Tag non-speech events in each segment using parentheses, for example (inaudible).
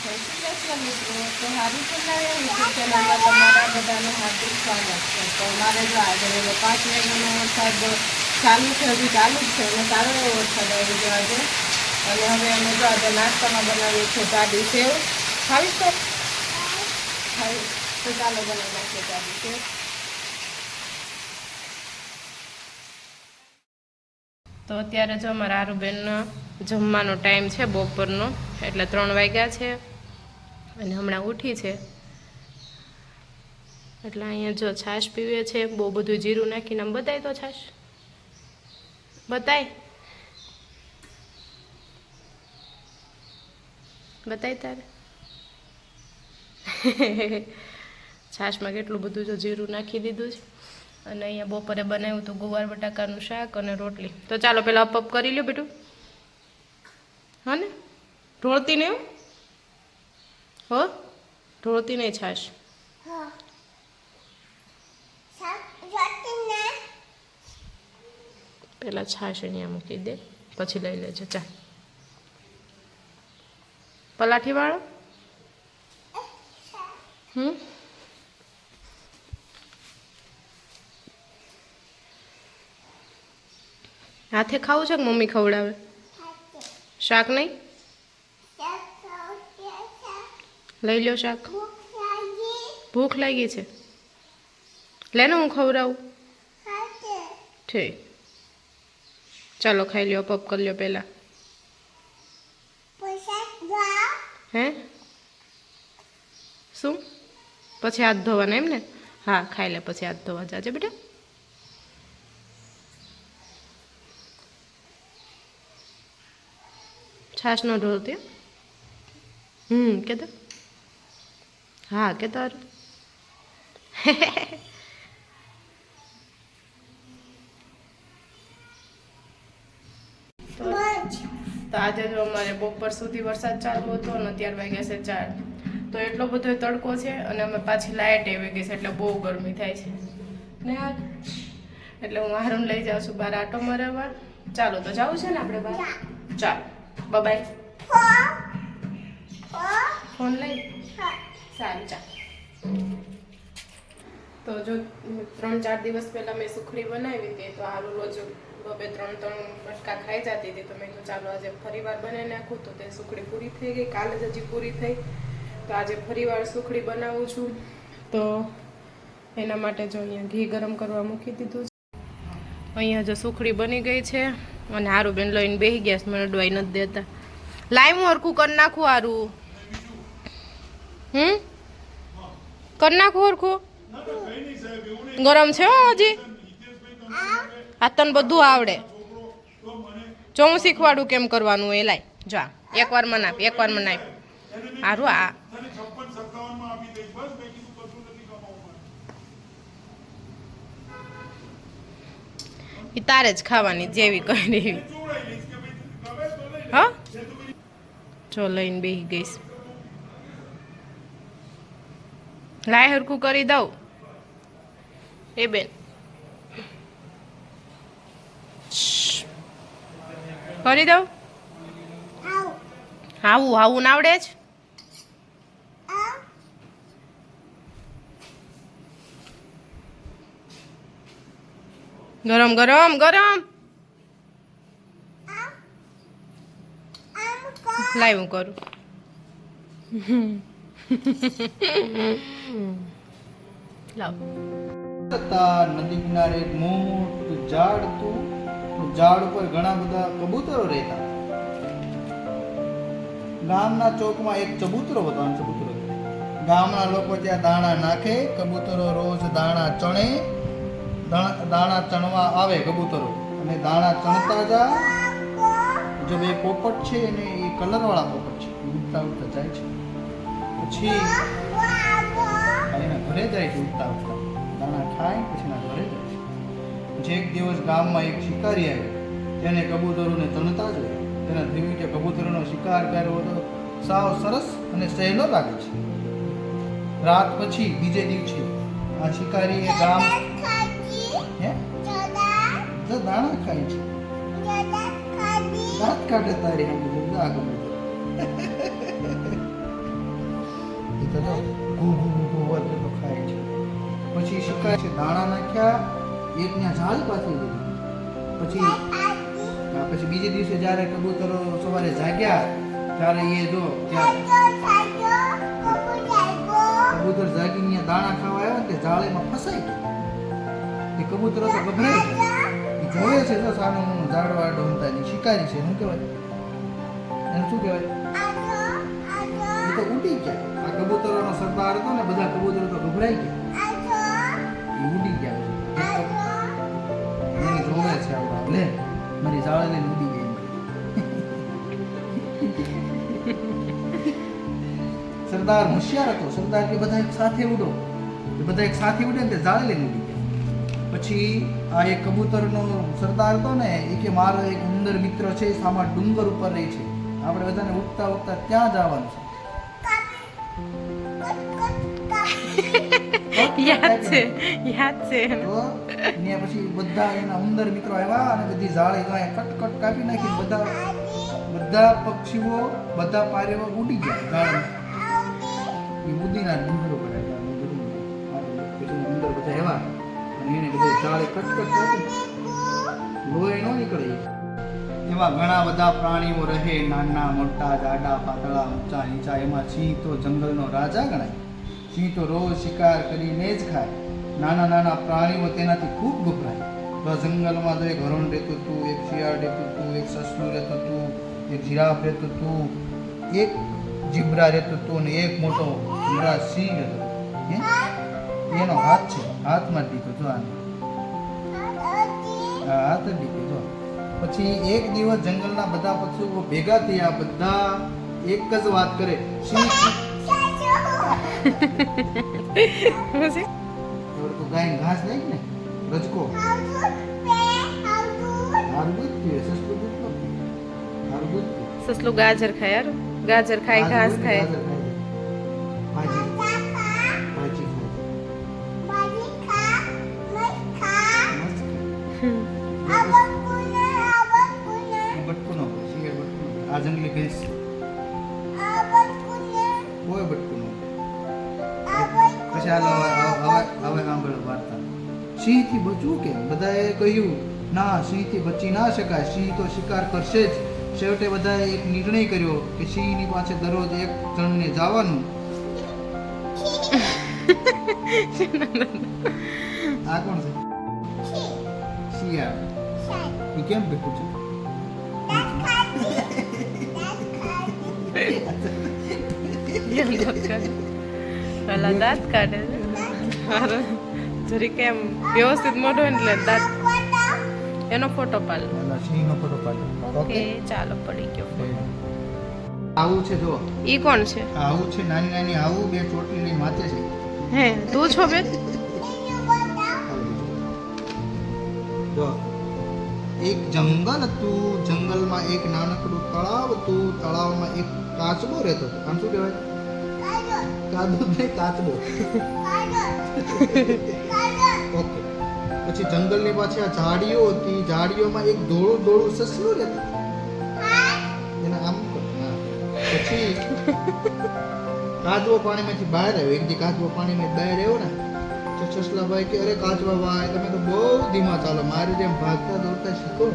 જય શ્રી કૃષ્ણ તો હારું ચંદાયા યુટ્યુબ ચેનલમાં બધાનું હાર્દિક સ્વાગત છે તો મારે જો આજે હવે પાંચ વાગ્યાનો વરસાદ ચાલુ છે હજી ચાલુ જ છે અને સારો એવો વરસાદ આવી ગયો અને હવે અમે જો આજે નાસ્તામાં બનાવીએ છીએ જાડી સેવ ખાવી તો ખાવી તો ચાલો બનાવી નાખીએ ગાડી સેવ તો અત્યારે જો અમારા આરુબેનનો જમવાનો ટાઈમ છે બપોરનો, એટલે ત્રણ વાગ્યા છે. અને હમણાં ઉઠી છે. એટલે અહીંયા જો છાશ પીવે છે, બહુ બધું જીરું નાખીને આમ બતાય તો છાશ. બતાય. બતાય તારે. (laughs) છાશમાં કેટલું બધું જો જીરું નાખી દીધું છે. અને અહીંયા બપોરે બનાવ્યું હતું ગુવાર બટાકાનું શાક અને રોટલી. તો ચાલો પહેલાં અપ કરી લ્યો બેટું. હા ને? ઢોળતી ને હો? હો? ઢોળતી નહીં છાશ પેલા છાશ અહીંયા મૂકી દે પછી લઈ લેજો ચા પલાઠી વાળો હમ? હાથે ખાવું છે કે મમ્મી ખવડાવે? શાક નહીં? લઈ લ્યો શાક. ભૂખ લાગી છે. લેને હું ખવડાવું. ઠીક. ચાલો ખાઈ લ્યો, પપ કરી લ્યો પહેલાં. હે? શું? પછી હાથ ધોવાના એમ ને? હા, ખાઈ લે, પછી હાથ ધોવા જાજે બેટા. છાશ નો ત્યાં. હમ, કે તો? હા કે તો તો આજે જો અમારે બપોર સુધી વરસાદ ચાલુ હતો અને અત્યાર વાગ્યા છે ચાર. તો એટલો બધો તડકો છે અને અમે પાછી લાઇટ આવી ગઈ છે એટલે બહુ ગરમી થાય છે. ને આ એટલે હું હારું લઈ જાઉં છું બાર આટો મારવા. ચાલો તો જવું છે ને આપણે બહાર ચાલો. બાય ફોન લઈ. સારું ચાલ તો જો ત્રણ ચાર દિવસ પહેલા મેં સુખડી બનાવી હતી, તો આલુ રોજ બબે ત્રણ ત્રણ બટકા ખાઈ જતી હતી, તો મેં કીધું ચાલો આજે ફરીવાર બનાવી નાખું, તો તે સુખડી પૂરી થઈ ગઈ, કાલે જ હજી પૂરી થઈ. તો આજે ફરીવાર સુખડી બનાવું છું. તો એના માટે જો અહીંયા ઘી ગરમ કરવા મૂકી દીધું છે. અહીંયા જો સુખડી બની ગઈ છે, અને હારું બેન લઈને બેસી ગયા મને ડોઈ નથી દેતા. લાઈવ હું હરખું કરી નાખું હારું. હમ? કરી નાખું હરખું? ગરમ છે હો હજી. આ તને બધું આવડે. જો હું શીખવાડું કેમ કરવાનું એ લાય. જા એકવાર મને આપ એકવાર મને આપ હારું, આ. એ તારે જ ખાવાની, જેવી કરી એવી હા? જો લઈને બેસી ગઈશ. લાય હરખું કરી દઉં. એ બેન. કરી દઉં? હાવું હાવું આવડે જ? ગરમ ગરમ ગરમ. લાવ હું કરું. હતા નદી કિનારે મોટું ઝાડ હતું. ઝાડ ઉપર ઘણા બધા કબૂતરો રહેતા. ગામના ચોકમાં એક ચબૂતરો હતો ચબૂતરો. ગામના લોકો ત્યાં દાણા નાખે, કબૂતરો રોજ દાણા ચણે, દાણા દાણા ચણવા આવે કબૂતરો. અને દાણા ચણતા જા જો બે પોપટ છે અને એ કલરવાળા પોપટ છે ઉડતા ઉડતા જાય છે. પછી એના ઘરે જાય છે ઉડતા ઉડતા દાણા ખાય પછી એના ઘરે જાય છે. જે એક દિવસ ગામમાં એક શિકારી આવ્યો તેને કબૂતરોને તનતા જોઈ. તેના ધીમી કે કબૂતરોનો શિકાર કર્યો હતો. સાવ સરસ અને સહેલો લાગે છે. રાત પછી બીજે દિવસે આ શિકારીએ ગામ હે? દાણા ખાય છે. દાંત કાઢે તારી સામે જો આ કબૂતર ઘૂ ઘૂ ખાય છે. પછી શિકાર છે દાણા નાખ્યા એક ત્યાં ઝાડ પાછી લીધી પછી પછી બીજે દિવસે જ્યારે કબૂતરો સવારે જાગ્યા, ત્યારે એ જો કબૂતર જાગીને દાણા ખાવા તે જાળીમાં ફસાઈ ગયો. એ કબૂતરો તો ગભરાઈ જોવે છે તો સાનું હું ઝાડવા ડોમતા શિકારી છે, શું કહેવાય? એને શું કહેવાય? કબૂતરોનો હતો ને બધા કબૂતરો તો ગભરાઈ ગયા. ઉડી ગયા. એની જોવે છે લે, મારી જાળે લઈને ઉડી ગઈ સરદાર હોશિયાર હતો. સરદાર કે બધા એક સાથે ઉડો. બધા એક સાથે ઉડે ને તે જાળે લઈને ઉડી ગયા. પછી આ એક કબૂતરનો સરદાર હતો ને, એ કે મારો એક ઉંદર મિત્ર છે સામા ડુંગર ઉપર રહે છે. આપણે બધાને ઉડતા ઉડતા ત્યાં જ આવવાનું છે. યાદ છે યાદ છે. ને પછી બધા એના ઉંદર મિત્રો આવ્યા અને બધી જાળી તો કટ કટ કાપી નાખી બધા બધા પક્ષીઓ બધા પારેઓ ઉડી ગયા જાળીમાં એ બુદ્ધિના ડુંગરો પર આવ્યા અને બધું આ પછી ઉંદર બધા આવ્યા અને એને બધું જાળી કટ કટ કાપી. લોહી ન નીકળે. એવા ઘણા બધા પ્રાણીઓ રહે નાના મોટા જાડા પાતળા ઊંચા નીચા એમાં સિંહ તો જંગલનો રાજા ગણાય. સિંહ તો રોજ શિકાર કરીને જ ખાય. નાના નાના પ્રાણીઓ તેનાથી ખૂબ ગભરાય. તો જંગલમાં તો એક હરણ રહેતું હતું, એક શિયાળ રહેતું હતું, એક સસલું રહેતું હતું, એક જીરાફ રહેતું હતું, એક જીબ્રા રહેતું હતું અને એક મોટો જીબ્રા સિંહ હતો. એનો હાથ છે. હાથમાં દીધો જો આને. હાથ જ દીધો જો. પછી એક દિવસ જંગલના બધા પક્ષીઓ ભેગા થયા, બધા એક જ વાત કરે, સિંહ પછી? તો ગાય ઘાસ લઈ ને રજકો. સસલું ગાજર ખાય યાર ગાજર ખાય ઘાસ ખાય. આ જંગલી ભેંસ. કોઈ બટકું. હાલો હવે સાંભળો વાર્તા. સિંહથી બચવું કે બધાએ કહ્યું ના સિંહથી બચી ના શકાય. સિંહ તો શિકાર કરશે જ. છેવટે બધાએ એક નિર્ણય કર્યો કે સિંહની પાસે દરરોજ એક જણને જવાનું. આ કોણ છે? શિયાળ. એ કેમ બેઠું છે? Yeah, પેલા દાંત કાઢે છે. હારું. જરીક વ્યવસ્થિત મોઢો એટલે દાંત. એનો ફોટો પાડ સિંહનો ફોટો પાડ્યો ઓકે ચાલો પડી ગયો આવું છે જો ઈ કોણ છે? આવું છે નાની નાની આવું બે ચોટલીની માથે છે. હે તું છો બે જો એક જંગલ હતું જંગલમાં એક નાનકડું તળાવ હતું તળાવમાં એક કાચબો રહેતો આમ શું કહેવાય? કાદો નહીં કાચબો ઓકે. પછી જંગલની પાછળ આ ઝાડીઓ હતી ઝાડીઓમાં એક ધોળું ધોળું સસલું રહેતું. એને આમ. પછી કાચબો પાણીમાંથી બહાર આવ્યો. એક દી કાચબો પાણીમાં બહાર આવ્યો ને તો સસલાભાઈ કે અરે કાચબાભાઈ તમે તો બહુ ધીમા ચાલો. મારી જેમ ભાગતા દોડતા શીખો.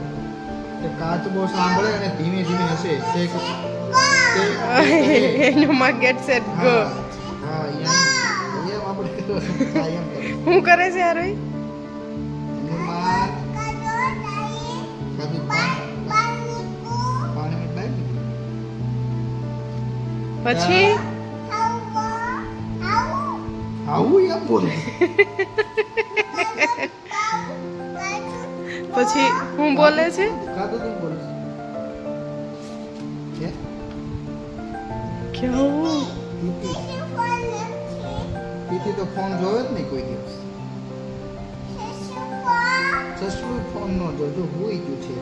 કાચબો સાંભળે અને ધીમે ધીમે તે- એનો માં ગેટ સેટ ગો હા કરે છે યાર. પછી? આવું એમ બોલે. પછી હું બોલે છે? કાદો તું બોલે છે? કેવું તો ફોન જોયો જ નહીં કોઈ દિવસ. ફોન નો જોજો હોઈ ગયું છે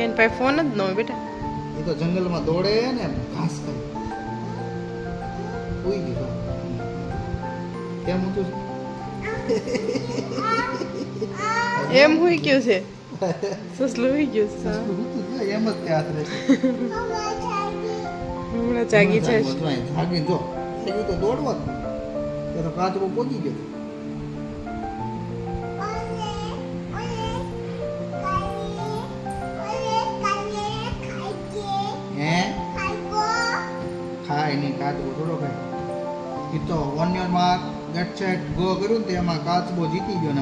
એન પાસે ફોન જ ન હોય બેટા. એ તો જંગલમાં દોડે ને ઘાસ ખાય. હોઈ ગયું. કેમ હું એમ હોઈ (laughs) ગયું છે. સસલું હોઈ ગયું છે એમ જ ત્યાં રહે (laughs) હમણાં જાગી છે જાગી જો. થઈ તો દોડવા જ તો કાચબો પહોંચી ગયો. ખાય નહીં કાચબો થોડો ખાય. એ તો વન યરમાં ગેટ સેટ ગો કર્યું ને તેમાં કાચબો જીતી ગયો ને.